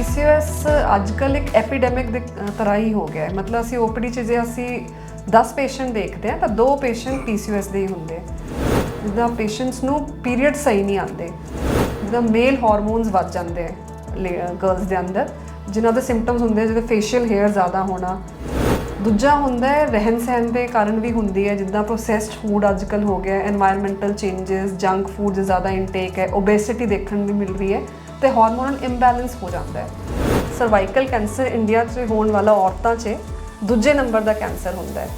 PCOS ਅੱਜ ਕੱਲ ਇੱਕ ਐਪੀਡੈਮਿਕ ਦੀ ਤਰ੍ਹਾਂ ਹੀ ਹੋ ਗਿਆ ਹੈ। ਮਤਲਬ ਅਸੀਂ OPD ਚ ਜੇ ਅਸੀਂ 10 ਪੇਸ਼ੈਂਟ ਦੇਖਦੇ ਆ ਤਾਂ ਦੋ ਪੇਸ਼ੈਂਟ PCOS ਦੇ ਹੀ ਹੁੰਦੇ ਜਿੱਦਾਂ ਪੇਸ਼ੈਂਟਸ ਨੂੰ ਪੀਰੀਅਡ ਸਹੀ ਨਹੀਂ ਆਉਂਦੇ। ਜਿੱਦਾਂ ਮੇਲ ਹਾਰਮੋਨਸ ਵੱਧ ਜਾਂਦੇ ਗਰਲਸ ਦੇ ਅੰਦਰ, ਜਿਨ੍ਹਾਂ ਦੇ ਸਿੰਪਟਮਸ ਹੁੰਦੇ ਜਿਵੇਂ ਫੇਸ਼ੀਅਲ ਹੇਅਰ ਜ਼ਿਆਦਾ ਹੋਣਾ। ਦੂਜਾ ਹੁੰਦਾ ਹੈ, ਰਹਿਣ ਸਹਿਣ ਦੇ ਕਾਰਨ ਵੀ ਹੁੰਦੀ ਹੈ, ਜਿੱਦਾਂ ਪ੍ਰੋਸੈਸਡ ਫੂਡ ਅੱਜਕੱਲ ਹੋ ਗਿਆ এনवायरमेंटल ਚੇਂਜਸ ਜੰਕ ਫੂਡ ਜ਼ਿਆਦਾ ਇਨਟੇਕ ਹੈ ਓਬੈਸਿਟੀ ਦੇਖਣ ਨੂੰ ਮਿਲ ਰਹੀ ਹੈ, ਤੇ ਹਾਰਮੋਨਲ ਇੰਬੈਲੈਂਸ ਹੋ ਜਾਂਦਾ ਹੈ। ਸਰਵਾਈਕਲ ਕੈਂਸਰ ਇੰਡੀਆ 'ਚ ਹੋਣ ਵਾਲਾ ਔਰਤਾਂ 'ਚ ਦੂਜੇ ਨੰਬਰ ਦਾ ਕੈਂਸਰ ਹੁੰਦਾ ਹੈ।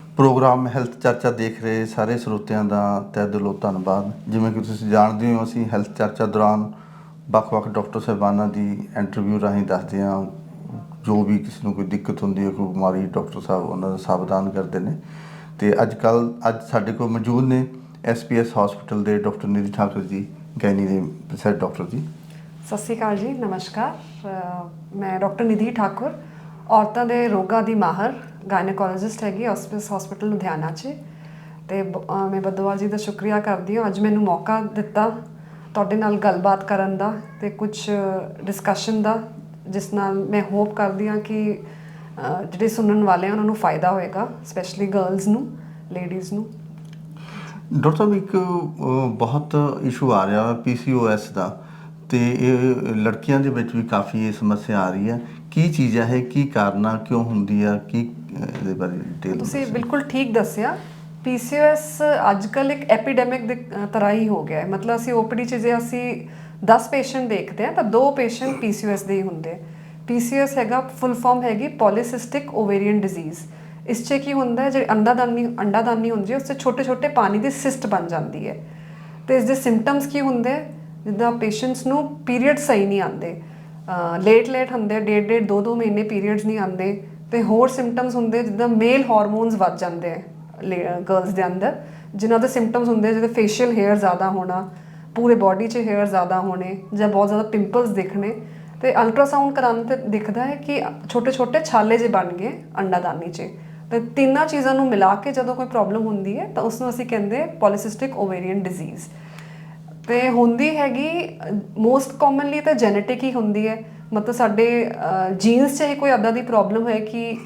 ਪ੍ਰੋਗਰਾਮ ਹੈਲਥ ਚਰਚਾ ਦੇਖ ਰਹੇ ਸਾਰੇ ਸਰੋਤਿਆਂ ਦਾ ਤਹਿ ਦਿਲੋਂ ਧੰਨਵਾਦ। ਜਿਵੇਂ ਕਿ ਤੁਸੀਂ ਜਾਣਦੇ ਹੋ, ਅਸੀਂ ਹੈਲਥ ਚਰਚਾ ਦੌਰਾਨ ਵੱਖ-ਵੱਖ ਡਾਕਟਰ ਸਾਹਿਬਾਨਾਂ ਦੀ ਇੰਟਰਵਿਊ ਰਾਹੀਂ ਦੱਸਦੇ ਹਾਂ ਜੋ ਵੀ ਕਿਸੇ ਨੂੰ ਕੋਈ ਦਿੱਕਤ ਹੁੰਦੀ ਹੈ, ਕੋਈ ਬਿਮਾਰੀ, ਡਾਕਟਰ ਸਾਹਿਬ ਉਹਨਾਂ ਦਾ ਸਾਵਧਾਨ ਕਰਦੇ ਨੇ। ਤੇ ਅੱਜ ਕੱਲ ਅੱਜ ਸਾਡੇ ਕੋਲ ਮੌਜੂਦ ਨੇ ਐਸਪੀਐਸ ਹਸਪੀਟਲ ਦੇ ਡਾਕਟਰ ਨਿਧੀ ਠਾਕੁਰ ਜੀ ਗੈਨੀ ਦੇ ਪ੍ਰੋਫੈਸਰ ਡਾਕਟਰ ਜੀ। ਸਤਿ ਸ਼੍ਰੀ ਅਕਾਲ ਜੀ, ਨਮਸਕਾਰ। ਮੈਂ ਡਾਕਟਰ ਨਿਧੀ ਠਾਕੁਰ, ਔਰਤਾਂ ਦੇ ਰੋਗਾਂ ਦੀ ਮਾਹਰ ਗਾਇਨੋਕੋਲੋਜਿਸਟ ਹੈਗੀ ਹਸਪੀਸ ਹਸਪੀਟਲ ਲੁਧਿਆਣਾ 'ਚ। ਤੇ ਬ- ਮੈਂ ਬੱਦੋਵਾਲ ਜੀ ਦਾ ਸ਼ੁਕਰੀਆ ਕਰਦੀ ਹਾਂ। ਅੱਜ ਮੈਨੂੰ ਮੌਕਾ ਦਿੱਤਾ ਤੁਹਾਡੇ ਨਾਲ ਗੱਲਬਾਤ ਕਰਨ ਦਾ ਤੇ ਕੁਝ ਡਿਸਕਸ਼ਨ ਦਾ। ਜਿਸ ਨਾਲ ਮੈਂ ਹੋਪ ਕਰਦੀ ਹਾਂ ਕਿ ਜਿਹੜੇ ਸੁਣਨ ਵਾਲੇ ਆ ਉਹਨਾਂ ਨੂੰ ਫਾਇਦਾ ਹੋਏਗਾ ਸਪੈਸ਼ਲੀ ਗਰਲਸ ਨੂੰ ਲੇਡੀਜ਼ ਨੂੰ। ਡਾਕਟਰ ਸਾਹਿਬ ਇੱਕ ਅਹ, ਬਹੁਤ ਇਸ਼ੂ ਆ ਰਿਹਾ ਹੈ ਪੀਸੀਓਐਸ ਦਾ ਤੇ ਇਹ ਲੜਕੀਆਂ ਦੇ ਵਿੱਚ ਵੀ ਕਾਫੀ ਇਹ ਸਮੱਸਿਆ ਆ ਰਹੀ ਹੈ। ਕੀ ਚੀਜ਼ ਹੈ ਇਹ ਕੀ ਕਾਰਨਾ ਕਿਉਂ ਹੁੰਦੀ ਆ ਕੀ ਅਹ, ਇਹਦੇ ਬਾਰੇ ਡਿਟੇਲ ਤੁਸੀਂ ਬਿਲਕੁਲ ਠੀਕ ਦੱਸਿਆ। ਪੀਸੀਓਐਸ ਅੱਜਕੱਲ ਇੱਕ ਐਪੀਡੈਮਿਕ ਦੀ ਅ, ਤਰ੍ਹਾਂ ਹੀ ਹੋ ਗਿਆ ਹੈ। ਮਤਲਬ ਅਸੀਂ ਓਪੀਡੀ 'ਚ ਜੇ ਅਸੀਂ 10 ਪੇਸ਼ੈਂਟ ਦੇਖਦੇ ਹਾਂ ਤਾਂ ਦੋ ਪੇਸ਼ੈਂਟ ਪੀਸੀਓਐਸ ਦੇ ਹੀ ਹੁੰਦੇ ਪੀਸੀਓਐਸ ਹੈਗਾ ਫੁੱਲ ਫਾਰਮ ਹੈਗੀ ਪੋਲੀਸਿਸਟਿਕ ਓਵੇਰੀਅਨ ਡਿਜ਼ੀਜ਼ ਇਸ 'ਚ ਕੀ ਹੁੰਦਾ ਹੈ, ਜਿਹੜੀ ਅੰਡਾਦਾਨੀ ਅੰਡਾਦਾਨੀ ਹੁੰਦੀ ਹੈ, ਉਸ 'ਚ ਛੋਟੇ ਛੋਟੇ ਪਾਣੀ ਦੀ ਸਿਸਟ ਬਣ ਜਾਂਦੀ ਹੈ। ਤੇ ਇਸ ਦੇ ਸਿੰਪਟਮਸ ਕੀ ਹੁੰਦੇ ਜਿੱਦਾਂ ਪੇਸ਼ੈਂਟਸ ਨੂੰ ਪੀਰੀਅਡ ਸਹੀ ਨਹੀਂ ਆਉਂਦੇ। ਲੇਟ ਲੇਟ ਹੁੰਦੇ ਡੇਢ ਡੇਢ, ਦੋ ਦੋ ਮਹੀਨੇ ਪੀਰੀਅਡਸ ਨਹੀਂ ਆਉਂਦੇ। ਤੇ ਹੋਰ ਸਿੰਪਟਮਸ ਹੁੰਦੇ ਜਿੱਦਾਂ ਮੇਲ ਹਾਰਮੋਨਸ ਵੱਧ ਜਾਂਦੇ ਆ ਗਰਲਸ ਦੇ ਅੰਦਰ। ਜਿਨ੍ਹਾਂ ਦੇ ਸਿੰਪਟਮਸ ਹੁੰਦੇ ਜਿਵੇਂ ਫੇਸ਼ੀਅਲ ਹੇਅਰ ਜ਼ਿਆਦਾ ਹੋਣਾ ਪੂਰੇ ਬਾਡੀ 'ਚ ਹੇਅਰ ਜ਼ਿਆਦਾ ਹੋਣੇ ਜਾਂ ਬਹੁਤ ਜ਼ਿਆਦਾ ਪਿੰਪਲਸ ਦਿਖਣੇ ਤੇ ਅਲਟਰਾਸਾਊਂਡ ਕਰਾਉਣ ਤੇ ਦਿਖਦਾ ਹੈ ਕਿ ਛੋਟੇ ਛੋਟੇ ਛਾਲੇ ਜੇ ਬਣ ਗਏ ਅੰਡਾਦਾਨੀ 'ਚ। ਤੇ ਤਿੰਨਾਂ ਚੀਜ਼ਾਂ ਨੂੰ ਮਿਲਾ ਕੇ ਜਦੋਂ ਕੋਈ ਪ੍ਰੋਬਲਮ ਹੁੰਦੀ ਹੈ ਤਾਂ ਉਸ ਨੂੰ ਅਸੀਂ ਕਹਿੰਦੇ ਪੋਲੀਸਿਸਟਿਕ ਓਵੇਰੀਅਨ ਡਿਜ਼ੀਜ਼ ਤੇ ਹੁੰਦੀ ਹੈਗੀ ਮੋਸਟ ਕਾਮਨਲੀ ਤਾਂ ਜੈਨੇਟਿਕ ਹੀ ਹੁੰਦੀ ਹੈ। ਮਤਲਬ ਸਾਡੇ ਜੀਨਸ 'ਚ ਹੀ ਕੋਈ ਅੱਦਾ ਦੀ ਪ੍ਰੋਬਲਮ ਹੈ ਕਿ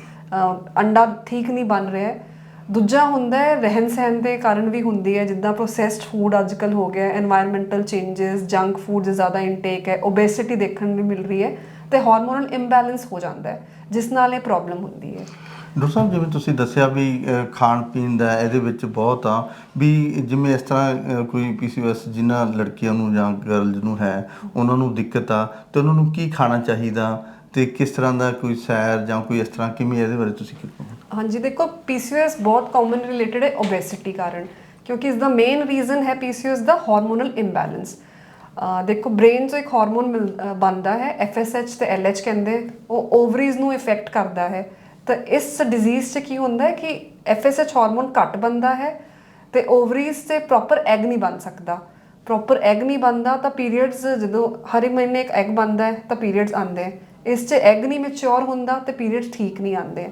ਅੰਡਾ ਠੀਕ ਨਹੀਂ ਬਣ ਰਿਹਾ ਹੈ। ਦੂਜਾ ਹੁੰਦਾ ਹੈ ਰਹਿਣ ਸਹਿਣ ਦੇ ਕਾਰਨ ਵੀ ਹੁੰਦੀ ਹੈ, ਜਿੱਦਾਂ ਪ੍ਰੋਸੈਸਡ ਫੂਡ ਅੱਜ ਅੱਜਕੱਲ ਹੋ ਗਿਆ এনवायरमेंटल ਚੇਂजेस ਜੰਕ ਫੂਡ ਦੇ ਜ਼ਿਆਦਾ ਇਨਟੇਕ ਹੈ ਓਬੇਸਿਟੀ ਦੇਖਣ ਨੂੰ ਮਿਲ ਰਹੀ ਹੈ ਤੇ ਹਾਰਮੋਨਲ ਇੰਬੈਲੈਂਸ ਹੋ ਜਾਂਦਾ ਹੈ, ਜਿਸ ਨਾਲ ਇਹ ਪ੍ਰੋਬਲਮ ਹੁੰਦੀ ਹੈ। ਡਾਕਟਰ ਸਾਹਿਬ, ਜਿਵੇਂ ਤੁਸੀਂ ਦੱਸਿਆ ਵੀ ਖਾਣ ਪੀਣ ਦਾ ਇਹਦੇ ਵਿੱਚ ਬਹੁਤ ਆ ਵੀ ਜਿਵੇਂ ਇਸ ਤਰ੍ਹਾਂ ਕੋਈ ਪੀਸੀਓਐਸ ਜਿਨ੍ਹਾਂ ਲੜਕੀਆਂ ਨੂੰ ਜਾਂ ਗਰਲਜ਼ ਨੂੰ ਹੈ, ਉਹਨਾਂ ਨੂੰ ਦਿੱਕਤ ਆ ਤੇ ਉਹਨਾਂ ਨੂੰ ਕੀ ਖਾਣਾ ਚਾਹੀਦਾ ਤੇ ਕਿਸ ਤਰ੍ਹਾਂ ਦਾ ਕੋਈ ਸੈਰ ਜਾਂ ਕੋਈ ਇਸ ਤਰ੍ਹਾਂ ਕਿਵੇਂ ਇਹਦੇ ਬਾਰੇ ਤੁਸੀਂ ਕੀ ਹਾਂਜੀ, ਦੇਖੋ ਪੀਸੀਓਐਸ ਬਹੁਤ ਕਾਮਨ ਰਿਲੇਟਡ ਹੈ ਓਬੈਸਿਟੀ ਕਾਰਨ, ਕਿਉਂਕਿ ਇਸ ਦਾ ਮੇਨ ਰੀਜ਼ਨ ਹੈ ਪੀਸੀਓਐਸ ਦਾ ਹਾਰਮੋਨਲ ਇੰਬੈਲੈਂਸ ਦੇਖੋ ਬ੍ਰੇਨ 'ਚ ਇੱਕ ਹਾਰਮੋਨ ਬਣਦਾ ਹੈ ਐਫਐਸਐਚ ਤੇ ਐਲਐਚ ਕਹਿੰਦੇ, ਉਹ ਓਵਰੀਜ਼ ਨੂੰ ਇਫੈਕਟ ਕਰਦਾ ਹੈ। ਤਾਂ ਇਸ ਡਿਜ਼ੀਜ਼ 'ਚ ਕੀ ਹੁੰਦਾ ਹੈ ਕਿ ਐਫਐਸਐਚ ਹਾਰਮੋਨ ਘੱਟ ਬਣਦਾ ਹੈ ਤੇ ਓਵਰੀਜ਼ ਤੇ ਪ੍ਰੋਪਰ ਐਗ ਨਹੀਂ ਬਣ ਸਕਦਾ। ਪ੍ਰੋਪਰ ਐਗ ਨਹੀਂ ਬਣਦਾ ਤਾਂ ਪੀਰੀਅਡਸ ਜਦੋਂ ਹਰ ਮਹੀਨੇ ਇੱਕ ਐਗ ਬਣਦਾ ਹੈ ਤਾਂ ਪੀਰੀਅਡਸ ਆਉਂਦੇ ਇਸ 'ਚ ਐਗ ਨਹੀਂ ਮੈਚੁਰ ਹੁੰਦਾ ਤੇ ਪੀਰੀਅਡਸ ਠੀਕ ਨਹੀਂ ਆਉਂਦੇ।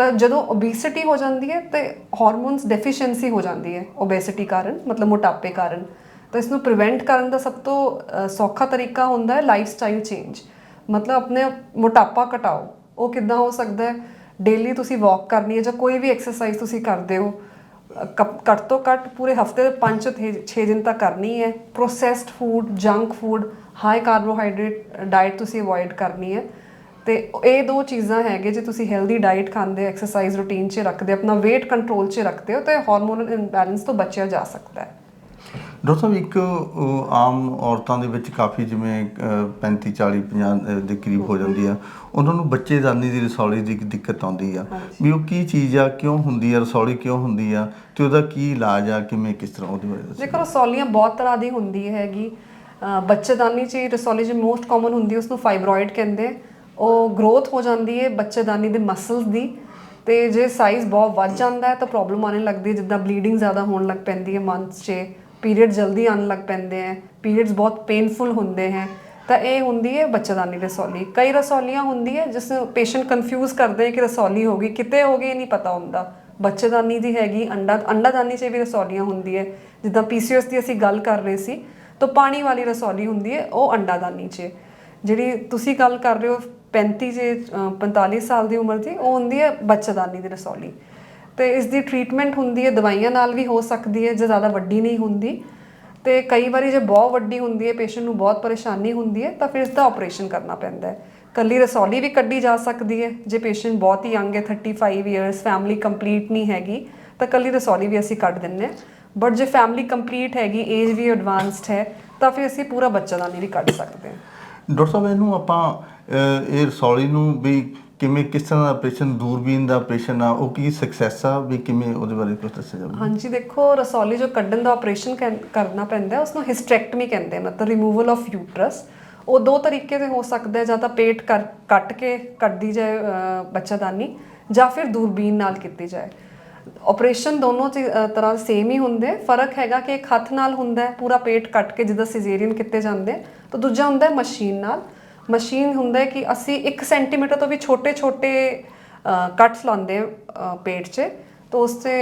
ਤਾਂ ਜਦੋਂ ਓਬੇਸਿਟੀ ਹੋ ਜਾਂਦੀ ਹੈ ਤੇ ਹਾਰਮੋਨਸ ਡੈਫੀਸ਼ੀਐਂਸੀ ਹੋ ਜਾਂਦੀ ਹੈ ਓਬੇਸਿਟੀ ਕਾਰਨ ਮਤਲਬ ਮੋਟਾਪੇ ਕਾਰਨ। ਤਾਂ ਇਸ ਨੂੰ ਪ੍ਰੀਵੈਂਟ ਕਰਨ ਦਾ ਸਭ ਤੋਂ ਸੌਖਾ ਤਰੀਕਾ ਹੁੰਦਾ ਹੈ ਲਾਈਫ ਸਟਾਈਲ ਚੇਂਜ ਮਤਲਬ ਆਪਣੇ ਮੋਟਾਪਾ ਘਟਾਓ। ਉਹ ਕਿੱਦਾਂ ਹੋ ਸਕਦਾ ਹੈ? ਡੇਲੀ ਤੁਸੀਂ ਵਾਕ ਕਰਨੀ ਹੈ ਜਾਂ ਕੋਈ ਵੀ ਐਕਸਰਸਾਈਜ਼ ਤੁਸੀਂ ਕਰਦੇ ਹੋ ਅ, ਘੱਟ ਤੋਂ ਘੱਟ ਪੂਰੇ ਹਫ਼ਤੇ ਦੇ 5 ਤੋਂ 6 ਦਿਨ ਤੱਕ ਕਰਨੀ ਹੈ। Processed food junk food high carbohydrate diet ਤੁਸੀਂ ਅਵੋਇਡ ਕਰਨੀ ਹੈ। ਤੇ ਇਹ ਦੋ ਚੀਜ਼ਾਂ ਹੈਗੇ ਜੇ ਤੁਸੀਂ ਹੈਲਦੀ ਡਾਈਟ ਖਾਂਦੇ ਐਕਸਰਸਾਈਜ਼ ਰੂਟੀਨ 'ਚ ਰੱਖਦੇ ਆਪਣਾ weight ਕੰਟਰੋਲ 'ਚ ਰੱਖਦੇ ਹੋ ਤਾਂ ਹਾਰਮੋਨਲ ਇੰਬੈਲੈਂਸ ਤੋਂ ਬਚਿਆ ਜਾ ਸਕਦਾ ਹੈ। ਡਾਕਟਰ ਸਾਹਿਬ ਇੱਕ ਆਮ ਔਰਤਾਂ ਦੇ ਵਿੱਚ ਕਾਫੀ ਜਿਵੇਂ ਅਹ, 35 40 50 ਦੇ ਕਰੀਬ ਹੋ ਜਾਂਦੀ ਆ। ਉਹਨਾਂ ਨੂੰ ਬੱਚੇਦਾਨੀ ਦੀ ਰਸੌਲੀ ਦੀ ਦਿੱਕਤ ਆਉਂਦੀ ਆ। ਵੀ ਉਹ ਕੀ ਚੀਜ਼ ਆ ਕਿਉਂ ਹੁੰਦੀ ਆ ਰਸੌਲੀ ਕਿਉਂ ਹੁੰਦੀ ਆ ਤੇ ਉਹਦਾ ਕੀ ਇਲਾਜ ਆ ਕਿਵੇਂ ਕਿਸ ਤਰ੍ਹਾਂ ਉਹਦੇ ਬਾਰੇ ਦੱਸੋ। ਜੇਕਰ ਰਸੌਲੀਆਂ ਬਹੁਤ ਤਰ੍ਹਾਂ ਦੀ ਹੁੰਦੀ ਹੈਗੀ। ਬੱਚੇਦਾਨੀ ਚ ਰਸੌਲੀ ਚ ਮੋਸਟ ਕਾਮਨ ਹੁੰਦੀ ਹੈ ਉਸ ਨੂੰ ਫਾਈਬਰੋਇਡ ਕਹਿੰਦੇ। ਆ। ਉਹ ਗਰੋਥ ਹੋ ਜਾਂਦੀ ਹੈ ਬੱਚੇਦਾਨੀ ਦੇ ਮਸਲਸ ਦੀ ਤੇ ਜੇ ਸਾਈਜ਼ ਬਹੁਤ ਵੱਧ ਜਾਂਦਾ ਹੈ ਤਾਂ ਪ੍ਰੋਬਲਮ ਆਉਣ ਲੱਗਦੀ ਹੈ, ਜਿੱਦਾਂ ਬਲੀਡਿੰਗ ਜ਼ਿਆਦਾ ਹੋਣ ਲੱਗ ਪੈਂਦੀ ਹੈ ਮੰਥਸ 'ਚ ਪੀਰੀਅਡ ਜਲਦੀ ਆਉਣ ਲੱਗ ਪੈਂਦੇ ਹੈ ਪੀਰੀਅਡਸ ਬਹੁਤ ਪੇਨਫੁਲ ਹੁੰਦੇ ਹੈ, ਤਾਂ ਇਹ ਹੁੰਦੀ ਹੈ ਬੱਚੇਦਾਨੀ ਰਸੌਲੀ। ਕਈ ਰਸੌਲੀਆਂ ਹੁੰਦੀ ਹੈ ਜਿਸ ਨੂੰ ਪੇਸ਼ੈਂਟ ਕਨਫਿਊਜ਼ ਕਰਦੇ ਹੈ ਕਿ ਰਸੌਲੀ ਹੋ ਗਈ, ਕਿਤੇ ਹੋ ਗਈ, ਇਹ ਨਹੀਂ ਪਤਾ ਹੁੰਦਾ। ਬੱਚੇਦਾਨੀ ਦੀ ਹੈਗੀ, ਅੰਡਾ, ਅੰਡਾਦਾਨੀ 'ਚ ਵੀ ਰਸੌਲੀਆਂ ਹੁੰਦੀ ਹੈ। ਜਿੱਦਾਂ ਪੀਸੀਓਐਸ ਦੀ ਅਸੀਂ ਗੱਲ ਕਰ ਰਹੇ ਸੀ, ਤਾਂ ਪਾਣੀ ਵਾਲੀ ਰਸੌਲੀ ਹੁੰਦੀ ਹੈ, ਉਹ ਅੰਡਾਦਾਨੀ 'ਚ। ਜਿਹੜੀ ਤੁਸੀਂ ਗੱਲ ਕਰ ਰਹੇ ਹੋ 35 ਜੇ ਅ, 45 ਸਾਲ ਦੀ ਉਮਰ ਦੀ ਉਹ ਹੁੰਦੀ ਹੈ ਬੱਚੇਦਾਨੀ ਦੀ ਰਸੌਲੀ। ਤੇ ਇਸ ਦੀ ਟ੍ਰੀਟਮੈਂਟ ਹੁੰਦੀ ਹੈ ਦਵਾਈਆਂ ਨਾਲ ਵੀ ਹੋ ਸਕਦੀ ਹੈ ਜੇ ਜ਼ਿਆਦਾ ਵੱਡੀ ਨਹੀਂ ਹੁੰਦੀ। ਤੇ ਕਈ ਵਾਰੀ ਜੇ ਬਹੁਤ ਵੱਡੀ ਹੁੰਦੀ ਹੈ ਪੇਸ਼ੈਂਟ ਨੂੰ ਬਹੁਤ ਪਰੇਸ਼ਾਨੀ ਹੁੰਦੀ ਹੈ ਤਾਂ ਫਿਰ ਇਸ ਦਾ ਆਪਰੇਸ਼ਨ ਕਰਨਾ ਪੈਂਦਾ ਹੈ। ਕੱਲੀ ਰਸੌਲੀ ਵੀ ਕੱਢੀ ਜਾ ਸਕਦੀ ਹੈ। ਜੇ ਪੇਸ਼ੈਂਟ ਬਹੁਤ ਹੀ ਯੰਗ ਹੈ 35 ਇਅਰਸ ਫੈਮਿਲੀ ਕੰਪਲੀਟ ਨਹੀਂ ਹੈਗੀ ਤਾਂ ਕੱਲੀ ਰਸੌਲੀ ਵੀ ਅਸੀਂ ਕੱਢ ਦਿੰਨੇ ਹਾਂ। ਬਟ ਜੇ ਫੈਮਿਲੀ ਕੰਪਲੀਟ ਹੈਗੀ ਏਜ ਵੀ ਐਡਵਾਂਸਡ ਹੈ ਤਾਂ ਫਿਰ ਅਸੀਂ ਪੂਰਾ ਬੱਚੇਦਾਨੀ ਵੀ ਕੱਢ ਸਕਦੇ ਹਾਂ। ਡਾਕਟਰ ਸਾਹਿਬ ਇਹਨੂੰ ਆਪਾਂ ਇਹ ਰਸੌਲੀ ਨੂੰ ਵੀ ਕਿਵੇਂ ਕਿਸ ਤਰ੍ਹਾਂ ਦਾ ਆਪਰੇਸ਼ਨ, ਦੂਰਬੀਨ ਦਾ ਆਪਰੇਸ਼ਨ ਆ, ਉਹ ਕੀ ਸਕਸੈਸ ਆ, ਵੀ ਕਿਵੇਂ ਉਹਦੇ ਬਾਰੇ ਕੁਝ ਦੱਸਿਆ ਜਾਵੇ? ਹਾਂਜੀ, ਦੇਖੋ, ਰਸੌਲੀ ਜੋ ਕੱਢਣ ਦਾ ਆਪਰੇਸ਼ਨ ਕਰਨਾ ਪੈਂਦਾ ਹੈ ਉਸ ਨੂੰ ਹਿਸਟਰੈਕਟਮੀ ਕਹਿੰਦੇ ਮਤਲਬ ਰਿਮੂਵਲ ਆਫ ਯੂਟਰਸ ਉਹ ਦੋ ਤਰੀਕੇ ਦੇ ਹੋ ਸਕਦਾ ਹੈ, ਜਾਂ ਤਾਂ ਪੇਟ ਕਰ- ਕੱਟ ਕੇ ਕੱਢਦੀ ਜਾਏ ਬੱਚਾਦਾਨੀ, ਜਾਂ ਫਿਰ ਦੂਰਬੀਨ ਨਾਲ ਕੀਤੀ ਜਾਏ। ਆਪਰੇਸ਼ਨ ਦੋਨੋਂ ਚੀ- ਤਰ੍ਹਾਂ ਸੇਮ ਹੀ ਹੁੰਦੇ ਫ਼ਰਕ ਹੈਗਾ ਕਿ ਇੱਕ ਹੱਥ ਨਾਲ ਹੁੰਦਾ ਹੈ, ਪੂਰਾ ਪੇਟ ਕੱਟ ਕੇ ਜਿੱਦਾਂ ਸਿਜ਼ੇਰੀਅਨ ਕੀਤੇ ਜਾਂਦੇ ਤਾਂ ਦੂਜਾ ਹੁੰਦਾ ਹੈ ਮਸ਼ੀਨ ਨਾਲ। ਮਸ਼ੀਨ ਹੁੰਦਾ ਹੈ ਕਿ ਅਸੀਂ 1 ਸੈਂਟੀਮੀਟਰ ਤੋਂ ਵੀ ਛੋਟੇ ਛੋਟੇ ਕੱਟਸ ਲਾਉਂਦੇ ਪੇਟ 'ਚ। ਤਾਂ ਉਸ ਤੇ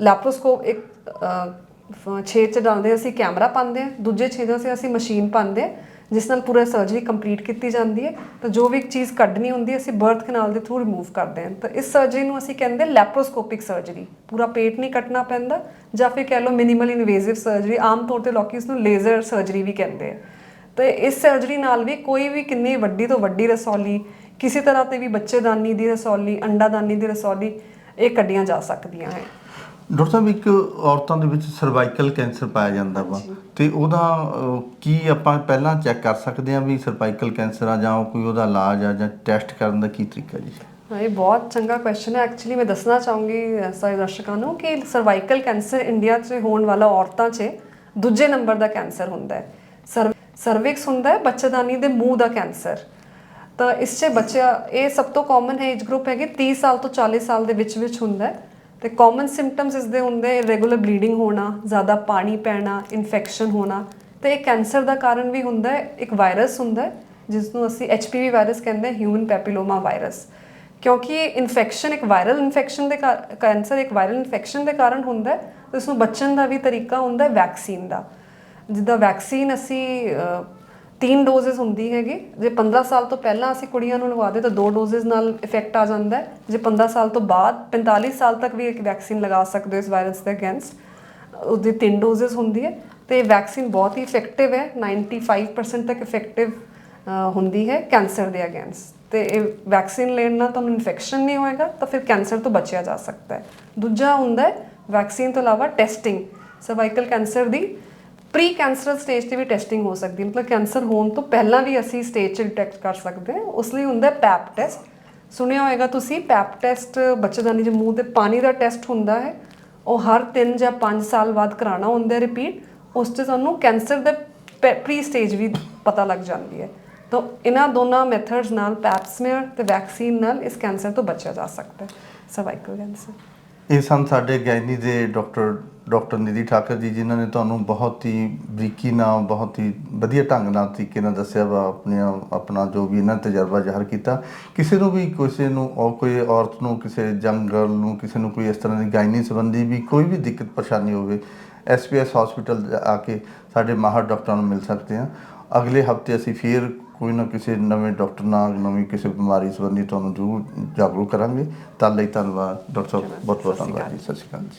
ਲੈਪਰੋਸਕੋਪ ਇੱਕ ਅਹ, ਛੇਦ 'ਚ ਡਾਲਦੇ ਅਸੀਂ ਕੈਮਰਾ ਪਾਉਂਦੇ ਹਾਂ। ਦੂਜੇ ਛੇਦਾਂ 'ਤੇ ਅਸੀਂ ਮਸ਼ੀਨ ਪਾਉਂਦੇ ਹਾਂ ਜਿਸ ਨਾਲ ਪੂਰਾ ਸਰਜਰੀ ਕੰਪਲੀਟ ਕੀਤੀ ਜਾਂਦੀ ਹੈ। ਤਾਂ ਜੋ ਵੀ ਚੀਜ਼ ਕੱਢਣੀ ਹੁੰਦੀ ਹੈ ਅਸੀਂ ਬਰਥ ਕਨਾਲ ਦੇ ਥਰੂ ਰਿਮੂਵ ਕਰਦੇ ਹਾਂ। ਤਾਂ ਇਸ ਸਰਜਰੀ ਨੂੰ ਅਸੀਂ ਕਹਿੰਦੇ ਲੈਪਰੋਸਕੋਪਿਕ ਸਰਜਰੀ। ਪੂਰਾ ਪੇਟ ਨਹੀਂ ਕੱਟਣਾ ਪੈਂਦਾ ਜਾਂ ਫਿਰ ਕਹਿ ਲਓ ਮਿਨੀਮਲ ਇਨਵੇਸਿਵ ਸਰਜਰੀ। ਆਮ ਤੌਰ ਤੇ ਲੋਕੀ ਇਸ ਨੂੰ ਲੇਜ਼ਰ ਸਰਜਰੀ ਵੀ ਕਹਿੰਦੇ ਆ। ਤੇ ਇਸ ਸਰਜਰੀ ਨਾਲ ਵੀ ਕੋਈ ਵੀ ਕਿੰਨੀ ਵੱਡੀ ਤੋਂ ਵੱਡੀ ਰਸੌਲੀ ਕਿਸੇ ਤਰ੍ਹਾਂ ਤੇ ਵੀ ਬੱਚੇਦਾਨੀ ਦੀ ਰਸੌਲੀ ਅੰਡਾਦਾਨੀ ਦੀ ਰਸੌਲੀ ਇਹ ਕੱਢੀਆਂ ਜਾ ਸਕਦੀਆਂ ਹੈ ਡਾਕਟਰ ਸਾਹਿਬ ਇੱਕ ਔਰਤਾਂ ਦੇ ਵਿੱਚ ਸਰਵਾਈਕਲ ਕੈਂਸਰ ਪਾਇਆ ਜਾਂਦਾ ਵਾ ਤੇ ਉਹਦਾ ਕੀ ਆਪਾਂ ਪਹਿਲਾਂ ਚੈੱਕ ਕਰ ਸਕਦੇ ਹਾਂ ਵੀ ਸਰਵਾਈਕਲ ਕੈਂਸਰ ਆ ਜਾਂ ਕੋਈ ਉਹਦਾ ਇਲਾਜ ਆ ਜਾਂ ਟੈਸਟ ਕਰਨ ਦਾ ਕੀ ਤਰੀਕਾ ਜੀ? ਹਾਂ, ਇਹ ਬਹੁਤ ਚੰਗਾ ਕੁਐਸਚਨ ਹੈ। ਐਕਚੁਅਲੀ ਮੈਂ ਦੱਸਣਾ ਚਾਹੂੰਗੀ ਸਾਰੇ ਦਰਸ਼ਕਾਂ ਨੂੰ ਕਿ ਸਰਵਾਈਕਲ ਕੈਂਸਰ ਇੰਡੀਆ 'ਚ ਹੋਣ ਵਾਲਾ ਔਰਤਾਂ 'ਚ ਦੂਜੇ ਨੰਬਰ ਦਾ ਕੈਂਸਰ ਹੁੰਦਾ ਹੈ। ਸਰ ਸਰਵਿਕਸ ਹੁੰਦਾ ਹੈ, ਬੱਚੇਦਾਨੀ ਦੇ ਮੂੰਹ ਦਾ ਕੈਂਸਰ। ਤਾਂ ਇਸ 'ਚ ਬੱਚਾ ਇਹ ਸਭ ਤੋਂ ਕਾਮਨ ਹੈ ਏਜ ਗਰੁੱਪ ਹੈਗੇ 30 ਸਾਲ ਤੋਂ 40 ਸਾਲ ਦੇ ਵਿੱਚ ਵਿੱਚ ਹੁੰਦਾ ਹੈ। ਤੇ ਕਾਮਨ ਸਿੰਪਟਮਸ ਇਸ ਦੇ ਹੁੰਦੇ ਰੈਗੂਲਰ ਬਲੀਡਿੰਗ ਹੋਣਾ, ਜ਼ਿਆਦਾ ਪਾਣੀ ਪੈਣਾ ਇਨਫੈਕਸ਼ਨ ਹੋਣਾ। ਤੇ ਇਹ ਕੈਂਸਰ ਦਾ ਕਾਰਨ ਵੀ ਹੁੰਦਾ ਹੈ, ਇੱਕ ਵਾਇਰਸ ਹੁੰਦਾ ਹੈ ਜਿਸ ਨੂੰ ਅਸੀਂ ਐਚਪੀਵੀ ਵਾਇਰਸ ਕਹਿੰਦੇ ਹਾਂ ਹਿਊਮਨ ਪੈਪਿਲੋਮਾ ਵਾਇਰਸ ਕਿਉਂਕਿ ਇਹ ਇਨਫੈਕਸ਼ਨ ਇੱਕ ਵਾਇਰਲ ਇਨਫੈਕਸ਼ਨ ਦੇ ਕੈਂਸਰ, ਇੱਕ ਵਾਇਰਲ ਇਨਫੈਕਸ਼ਨ ਦੇ ਕਾਰਨ ਹੁੰਦਾ ਹੈ, ਤੇ ਉਸ ਨੂੰ ਬਚਣ ਦਾ ਵੀ ਤਰੀਕਾ ਹੁੰਦਾ ਹੈ ਵੈਕਸੀਨ ਦਾ। ਜਿੱਦਾਂ ਵੈਕਸੀਨ ਅਸੀਂ ਤਿੰਨ ਡੋਜ਼ਸ ਹੁੰਦੀ ਹੈਗੀ, ਜੇ 15 ਸਾਲ ਤੋਂ ਪਹਿਲਾਂ ਅਸੀਂ ਕੁੜੀਆਂ ਨੂੰ ਲਗਵਾ ਦੇ ਤਾਂ ਦੋ ਡੋਜ਼ਸ ਨਾਲ ਇਫੈਕਟ ਆ ਜਾਂਦਾ ਹੈ। ਜੇ 15 ਸਾਲ ਤੋਂ ਬਾਅਦ 45 ਸਾਲ ਤੱਕ ਵੀ ਇੱਕ ਵੈਕਸੀਨ ਲਗਾ ਸਕਦੇ ਹੋ ਇਸ ਵਾਇਰਸ ਦੇ ਅਗੇਂਸਟ ਉਹਦੀ ਤਿੰਨ ਡੋਜ਼ਸ ਹੁੰਦੀ ਹੈ ਤੇ ਵੈਕਸੀਨ ਬਹੁਤ ਹੀ ਇਫੈਕਟਿਵ ਹੈ। 95% ਤੱਕ ਇਫੈਕਟਿਵ ਹੁੰਦੀ ਹੈ ਕੈਂਸਰ ਦੇ ਅਗੇਂਸਟ ਤੇ ਇਹ ਵੈਕਸੀਨ ਲੈਣ ਨਾਲ ਤੁਹਾਨੂੰ ਇਨਫੈਕਸ਼ਨ ਨਹੀਂ ਹੋਏਗਾ, ਤਾਂ ਫਿਰ ਕੈਂਸਰ ਤੋਂ ਬਚਿਆ ਜਾ ਸਕਦਾ ਹੈ। ਦੂਜਾ ਹੁੰਦਾ ਹੈ ਵੈਕਸੀਨ ਤੋਂ ਇਲਾਵਾ ਟੈਸਟਿੰਗ ਸਰਵਾਈਕਲ ਕੈਂਸਰ ਦੀ ਪ੍ਰੀ ਕੈਂਸਰ ਸਟੇਜ ਤੇ ਵੀ ਟੈਸਟਿੰਗ ਹੋ ਸਕਦੀ ਹੈ। ਮਤਲਬ ਕੈਂਸਰ ਹੋਣ ਤੋਂ ਪਹਿਲਾਂ ਵੀ ਅਸੀਂ ਸਟੇਜ 'ਚ ਡਿਟੈਕਟ ਕਰ ਸਕਦੇ ਹਾਂ। ਉਸ ਲਈ ਹੁੰਦਾ ਪੈਪ ਟੈਸਟ ਸੁਣਿਆ ਹੋਏਗਾ ਤੁਸੀਂ ਪੈਪ ਟੈਸਟ ਬੱਚੇਦਾਨੀ ਦੇ ਮੂੰਹ ਤੇ ਪਾਣੀ ਦਾ ਟੈਸਟ ਹੁੰਦਾ ਹੈ। ਉਹ ਹਰ 3 ਜਾਂ 5 ਸਾਲ ਬਾਅਦ ਕਰਾਉਣਾ ਹੁੰਦਾ ਹੈ ਰਿਪੀਟ ਉਸ ਤੇ ਤੁਹਾਨੂੰ ਕੈਂਸਰ ਦੇ ਪ੍ਰੀ ਸਟੇਜ ਵੀ ਪਤਾ ਲੱਗ ਜਾਂਦੀ ਹੈ। ਤਾਂ ਇਹਨਾਂ ਦੋਨਾਂ ਮੈਥਡਸ ਨਾਲ ਪੈਪ ਸਮੀਅਰ ਤੇ ਵੈਕਸੀਨ ਨਾਲ ਇਸ ਕੈਂਸਰ ਤੋਂ ਬਚਿਆ ਜਾ ਸਕਦਾ ਹੈ। ਸਰਵਾਈਕਲ ਕੈਂਸਰ ਇਹ ਸਨ ਸਾਡੇ ਗੈਨੀ ਦੇ ਡਾਕਟਰ ਡਾਕਟਰ ਨਿਧੀ ਠਾਕਰ ਜੀ, ਜਿਨ੍ਹਾਂ ਨੇ ਤੁਹਾਨੂੰ ਬਹੁਤ ਹੀ ਬਰੀਕੀ ਨਾਲ, ਬਹੁਤ ਹੀ ਵਧੀਆ ਢੰਗ ਨਾਲ, ਤਰੀਕੇ ਨਾਲ ਦੱਸਿਆ ਵਾ ਆਪਣੇ ਆਪਣਾ ਜੋ ਵੀ ਇਹਨਾਂ ਤਜਰਬਾ ਜ਼ਾਹਰ ਕੀਤਾ। ਕਿਸੇ ਨੂੰ ਵੀ ਕਿਸੇ ਨੂੰ ਔਰ ਕੋਈ ਔਰਤ ਨੂੰ, ਕਿਸੇ ਯੰਗ ਗਰਲ ਨੂੰ, ਕਿਸੇ ਨੂੰ ਕੋਈ ਇਸ ਤਰ੍ਹਾਂ ਦੀ ਗਾਇਨੀ ਸੰਬੰਧੀ ਵੀ ਕੋਈ ਵੀ ਦਿੱਕਤ, ਪਰੇਸ਼ਾਨੀ ਹੋਵੇ ਐਸਪੀਐਸ ਹਸਪੀਟਲ ਆ ਕੇ ਸਾਡੇ ਮਾਹਰ ਡਾਕਟਰਾਂ ਨੂੰ ਮਿਲ ਸਕਦੇ ਆ। ਅਗਲੇ ਹਫ਼ਤੇ ਅਸੀਂ ਫੇਰ ਕੋਈ ਨਾ ਕਿਸੇ ਨਵੇਂ ਡਾਕਟਰ ਨਾਲ ਨਵੀਂ ਕਿਸੇ ਬਿਮਾਰੀ ਸੰਬੰਧੀ ਤੁਹਾਨੂੰ ਜ਼ਰੂਰ ਜਾਗਰੂਕ ਕਰਾਂਗੇ। ਤਾਂ ਲਈ ਧੰਨਵਾਦ। ਡਾਕਟਰ ਸਾਹਿਬ ਬਹੁਤ ਬਹੁਤ ਧੰਨਵਾਦ ਜੀ। ਸਤਿ ਸ਼੍ਰੀ ਅਕਾਲ ਜੀ।